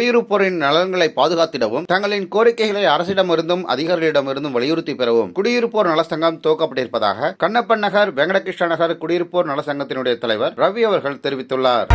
குடியிருப்போரின் நலன்களை பாதுகாத்திடவும் தங்களின் கோரிக்கைகளை அரசிடமிருந்தும் அதிகாரிகளிடமிருந்தும் வலியுறுத்தி பெறவும் குடியிருப்போர் நலசங்கம் துவக்கப்பட்டிருப்பதாக கண்ணப்பன் நகர் வெங்கடகிருஷ்ண நகர் குடியிருப்போர் நலசங்கத்தினுடைய தலைவர் ரவி அவர்கள் தெரிவித்துள்ளார்.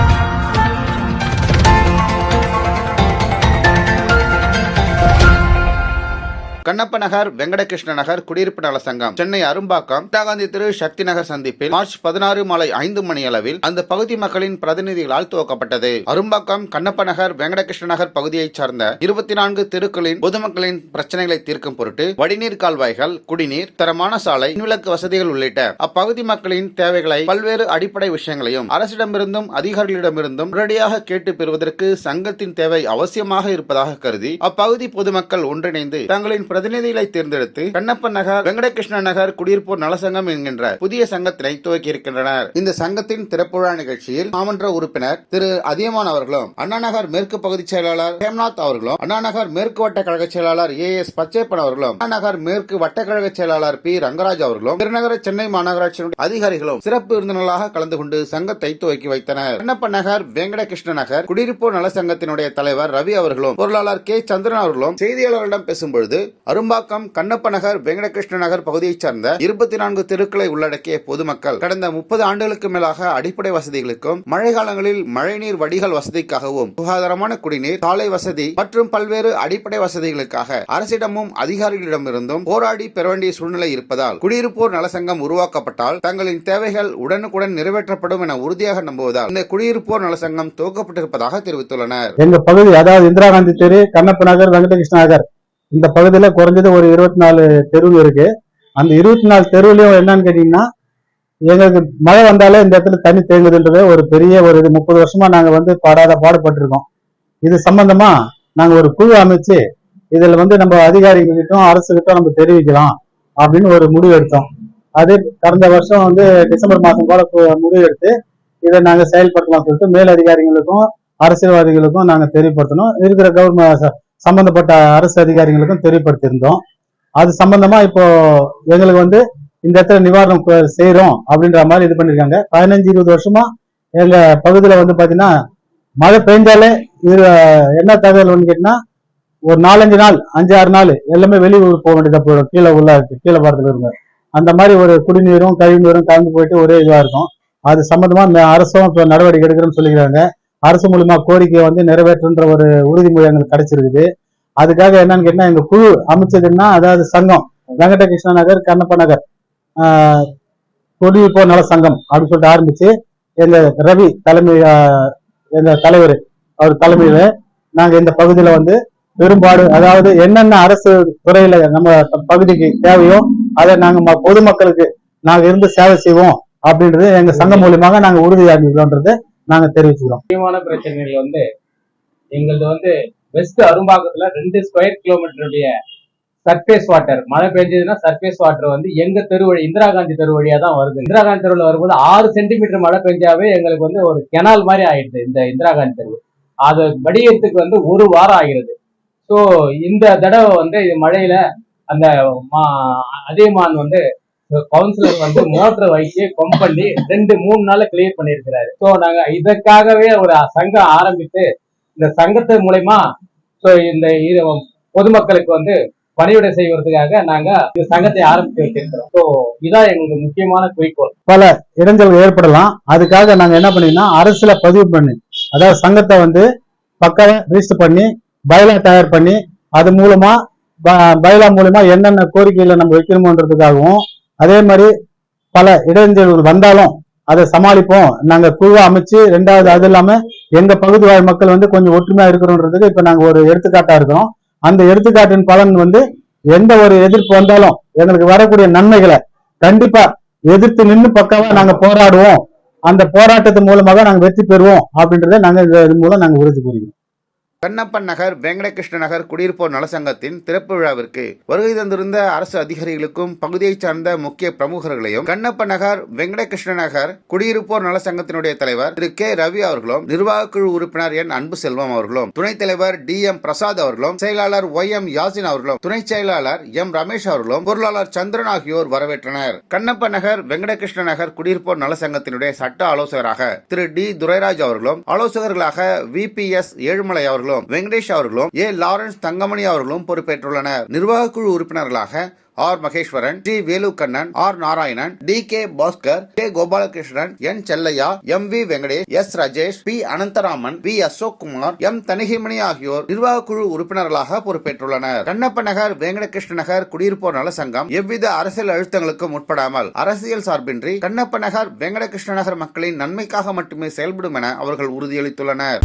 கண்ணப்ப நகர் வெங்கடகிருஷ்ண நகர் குடியிருப்பு நல சங்கம் சென்னை அரும்பாக்கம் இந்திராகாந்தி திரு சக்தி நகர் சந்திப்பில் மார்ச் பதினாறு மாலை ஐந்து மணி அளவில் அந்த பகுதி மக்களின் பிரதிநிதிகளால் துவக்கப்பட்டது. அரும்பாக்கம் கண்ணப்ப நகர் வெங்கடகிருஷ்ண நகர் பகுதியைச் சார்ந்த இருபத்தி நான்கு தெருக்களின் பொதுமக்களின் பிரச்சனைகளை தீர்க்கும் பொருட்டு வடிநீர் கால்வாய்கள் குடிநீர் தரமான சாலை மின்விளக்கு வசதிகள் உள்ளிட்ட அப்பகுதி மக்களின் தேவைகளை பல்வேறு அடிப்படை விஷயங்களையும் அரசிடமிருந்தும் அதிகாரிகளிடமிருந்தும் உடனடியாக கேட்டு பெறுவதற்கு சங்கத்தின் தேவை அவசியமாக இருப்பதாக கருதி அப்பகுதி பொதுமக்கள் ஒன்றிணைந்து தங்களின் பிரதிநிதிகளை தேர்ந்தெடுத்து கண்ணப்பன் நகர் வெங்கடகிருஷ்ண நகர் குடியிருப்போர் நலசங்கம் என்கின்ற புதிய சங்கத்தினை துவக்கி இருக்கின்றனர் இந்த சங்கத்தின் திறப்புழா நிகழ்ச்சியில் மாமன்ற உறுப்பினர் திரு. அதியமான் அவர்களும் அண்ணா நகர் மேற்கு பகுதி செயலாளர் ஹேம்நாத் அவர்களும் அண்ணா நகர் மேற்கு வட்ட கழக செயலாளர் ஏ. எஸ். பச்சைப்பன் அவர்களும் அண்ணா நகர் மேற்கு வட்ட கழக செயலாளர் பி. ரங்கராஜ் அவர்களும் திருநகர சென்னை மாநகராட்சியினுடைய அதிகாரிகளும் சிறப்பு விருந்தினர்களாக கலந்து கொண்டு சங்கத்தை துவக்கி வைத்தனர். கண்ணப்பன் நகர் வெங்கடகிருஷ்ண நகர் குடியிருப்போர் நல சங்கத்தினுடைய தலைவர் ரவி அவர்களும் பொருளாளர் கே. சந்திரன் அவர்களும் செய்தியாளர்களிடம் பேசும்பொழுது அரும்பாக்கம் கண்ணப்ப நகர் வெங்கடகிருஷ்ண நகர் பகுதியைச் சார்ந்த இருபத்தி நான்கு தெருக்களை உள்ளடக்கிய பொதுமக்கள் கடந்த முப்பது ஆண்டுகளுக்கு மேலாக அடிப்படை வசதிகளுக்கும் மழை காலங்களில் மழைநீர் வடிகால் வசதிக்காகவும் சுகாதாரமான குடிநீர் சாலை வசதி மற்றும் பல்வேறு அடிப்படை வசதிகளுக்காக அரசிடமும் அதிகாரிகளிடமிருந்தும் போராடி பெற வேண்டிய சூழ்நிலை இருப்பதால் குடியிருப்போர் நலசங்கம் உருவாக்கப்பட்டால் தங்களின் தேவைகள் உடனுக்குடன் நிறைவேற்றப்படும் என உறுதியாக நம்புவதால் இந்த குடியிருப்போர் நலசங்கம் துவக்கப்பட்டிருப்பதாக தெரிவித்துள்ளனர். எங்க பகுதி அதாவது இந்திரா காந்தி தெரு கண்ணப்ப நகர் வெங்கடகிருஷ்ண நகர். இந்த பகுதியில குறைஞ்சது ஒரு இருபத்தி நாலு தெருவு இருக்கு. அந்த இருபத்தி நாலு தெருவுலயும் என்னன்னு கேட்டீங்கன்னா எங்களுக்கு மழை வந்தாலே இந்த இடத்துல தண்ணி தேங்குதுன்றது ஒரு பெரிய ஒரு இது. முப்பது வருஷமா நாங்க வந்து பாடாத பாடுபட்டிருக்கோம். இது சம்பந்தமா நாங்க ஒரு குழு அமைச்சு இதுல வந்து நம்ம அதிகாரிகிட்டும் அரசுகிட்டும் நம்ம தெரிவிக்கலாம் அப்படின்னு ஒரு முடிவு எடுத்தோம். அது கடந்த வருஷம் வந்து டிசம்பர் மாசம் போல முடிவு எடுத்து இதை நாங்க செயல்படுத்தலாம் சொல்லிட்டு மேல் அதிகாரிகளுக்கும் அரசியல்வாதிகளுக்கும் நாங்க தெரியப்படுத்தணும். இருக்கிற கவர்மெண்ட் சம்பந்தப்பட்ட அரசு அதிகாரிகளுக்கும் தெரியப்படுத்தியிருந்தோம். அது சம்பந்தமா இப்போ எங்களுக்கு வந்து இந்த இடத்துல நிவாரணம் செய்யறோம் அப்படின்ற மாதிரி இது பண்ணிருக்காங்க பதினஞ்சு இருபது வருஷமா எங்க பகுதியில வந்து பாத்தீங்கன்னா மழை பெஞ்சாலே இது என்ன தகவல் கேட்டீங்கன்னா ஒரு நாலஞ்சு நாள் அஞ்சு ஆறு நாள் எல்லாமே வெளியூர் போக வேண்டியதா போயிடும். கீழே உள்ள இருக்கு கீழே பாரத்துல இருங்க அந்த மாதிரி ஒரு குடிநீரும் கழிவுநீரும் கலந்து போயிட்டு ஒரே இதுவா இருக்கும். அது சம்பந்தமா அரசும் இப்போ நடவடிக்கை எடுக்கிறோம்னு சொல்லிக்கிறாங்க. அரசு மூலியமா கோரிக்கையை வந்து நிறைவேற்றுன்ற ஒரு உறுதிமொழி எங்களுக்கு கிடைச்சிருக்குது. அதுக்காக என்னன்னு கேட்டா எங்க குழு அமைச்சதுன்னா அதாவது சங்கம். வெங்கடகிருஷ்ணா நகர் கண்ணப்ப நகர். தொழில்நுட்ப நல சங்கம் அப்படின்னு சொல்லிட்டு ஆரம்பிச்சு எங்க ரவி தலைமை எங்க தலைவர் அவர் தலைமையில நாங்க இந்த பகுதியில வந்து பெரும்பாடு அதாவது என்னென்ன அரசு துறையில நம்ம பகுதிக்கு தேவையோ அதை நாங்க ம- பொதுமக்களுக்கு நாங்க இருந்து சேவை செய்வோம் அப்படின்றது எங்க சங்கம் மூலியமாக நாங்க உறுதியாகிறோன்றது நாங்க தெரிவிச்சுக்கிறோம். முக்கியமான பிரச்சனைகள் வந்து எங்களது வந்து வெஸ்ட் அரும்பாக்கத்துல ரெண்டு ஸ்கொயர் கிலோமீட்டருடைய சர்ஃபேஸ் வாட்டர் மழை பெஞ்சதுன்னா சர்ஃபேஸ் வாட்டர் வந்து எங்க தெரு வழி இந்திரா காந்தி தெரு வழியா தான் வருது. இந்திரா காந்தி தெருவில் வரும்போது ஆறு சென்டிமீட்டர் மழை பெஞ்சாவே எங்களுக்கு வந்து ஒரு கெனால் மாதிரி ஆயிடுது இந்த இந்திரா காந்தி தெரு. அது வடியத்துக்கு வந்து ஒரு வாரம் ஆகிறது. ஸோ இந்த தடவை வந்து இது மழையில அந்த மா- அதியமான் வந்து கவுன்சிலர் வந்து மோட்டரை வைத்து பம்ப் பண்ணி ரெண்டு மூணு நாள்ல கிளியர் பண்ணியிருக்கிறாரு. ஸோ நாங்க இதற்காகவே ஒரு சங்கம் ஆரம்பித்து இந்த சங்கத்து மூலயமா ஸோ இந்த பொதுமக்களுக்கு வந்து பணிவிடை செய்வதற்காக நாங்க இந்த சங்கத்தை ஆரம்பித்து வச்சிருக்கிறோம் ஸோ இதான் எங்களுக்கு முக்கியமான குறிக்கோள். பல இடைஞ்சல்கள் ஏற்படலாம். அதுக்காக நாங்க என்ன பண்ணீங்கன்னா அரசுல பதிவு பண்ணி அதாவது சங்கத்தை வந்து பக்கம் ரிஜிஸ்டர் பண்ணி பைலா தயார் பண்ணி அது மூலமா ப- மூலமா என்னென்ன கோரிக்கைகளை நம்ம வைக்கணுமோன்றதுக்காகவும் அதே மாதிரி பல இடைஞ்சல்கள் வந்தாலும் அதை சமாளிப்போம். நாங்க குழுவை அமைச்சு ரெண்டாவது அது இல்லாம எங்க பகுதி வாழ் மக்கள் வந்து கொஞ்சம் ஒற்றுமையா இருக்கிறோன்றதுக்கு இப்ப நாங்க ஒரு எடுத்துக்காட்டா இருக்கிறோம். அந்த எடுத்துக்காட்டின் பலன் வந்து எந்த ஒரு எதிர்ப்பு வந்தாலும் எங்களுக்கு வரக்கூடிய நன்மைகளை கண்டிப்பா எதிர்த்து நின்னு பக்காவா நாங்க போராடுவோம். அந்த போராட்டத்தின் மூலமாக நாங்க வெற்றி பெறுவோம் அப்படின்றத நாங்க இது மூலம் நாங்க உறுதி கூறுகிறோம். கண்ணப்பன் நகர் வெங்கடகிருஷ்ண நகர் குடியிருப்போர் நலசங்கத்தின் திறப்பு விழாவிற்கு வருகை தந்திருந்த அரசு அதிகாரிகளுக்கும் பகுதியைச் சார்ந்த முக்கிய பிரமுகர்களையும் கண்ணப்பன் நகர் வெங்கடகிருஷ்ண நகர் குடியிருப்போர் நலசங்கத்தினுடைய தலைவர் திரு கே. ரவி அவர்களும் நிர்வாக குழு உறுப்பினர் என். அன்பு செல்வம் அவர்களும் துணைத் தலைவர் டி. எம். பிரசாத் அவர்களும் செயலாளர் ஒய். எம். யாசின் அவர்களும் துணை செயலாளர் எம். ரமேஷ் அவர்களும் பொருளாளர் சந்திரன் ஆகியோர் வரவேற்றனர். கண்ணப்ப நகர் வெங்கடகிருஷ்ண நகர் குடியிருப்போர் நலசங்கத்தினுடைய சட்ட ஆலோசகராக திரு டி. துரைராஜ் அவர்களும் ஆலோசகர்களாக வி. பி. எஸ். ஏழுமலை அவர்களும் அவர்களும் வெங்கடேஷ் அவர்களும் ஏ. லாரன்ஸ் தங்கமணி அவர்களும் பொறுப்பேற்றுள்ளனர். நிர்வாக குழு உறுப்பினர்களாக R. Maheswaran T. Velukannan R. Narayanan T. K. Bhaskar K. Gopalakrishnan N. Chellaiah M. V. Venkatesh S. Rajesh P. Anantharaman V. Ashok Kumar M. Thanigaimani ஆகியோர் நிர்வாக குழு உறுப்பினர்களாக பொறுப்பேற்றுள்ளனர். கண்ணப்ப நகர் வெங்கடகிருஷ்ண நகர் குடியிருப்போர் நல சங்கம் எவ்வித அரசியல் அழுத்தங்களுக்கும் உட்படாமல் அரசியல் சார்பின்றி கண்ணப்ப நகர் வெங்கடகிருஷ்ண நகர் மக்களின் நன்மைக்காக மட்டுமே செயல்படும் என அவர்கள் உறுதியளித்துள்ளனர்.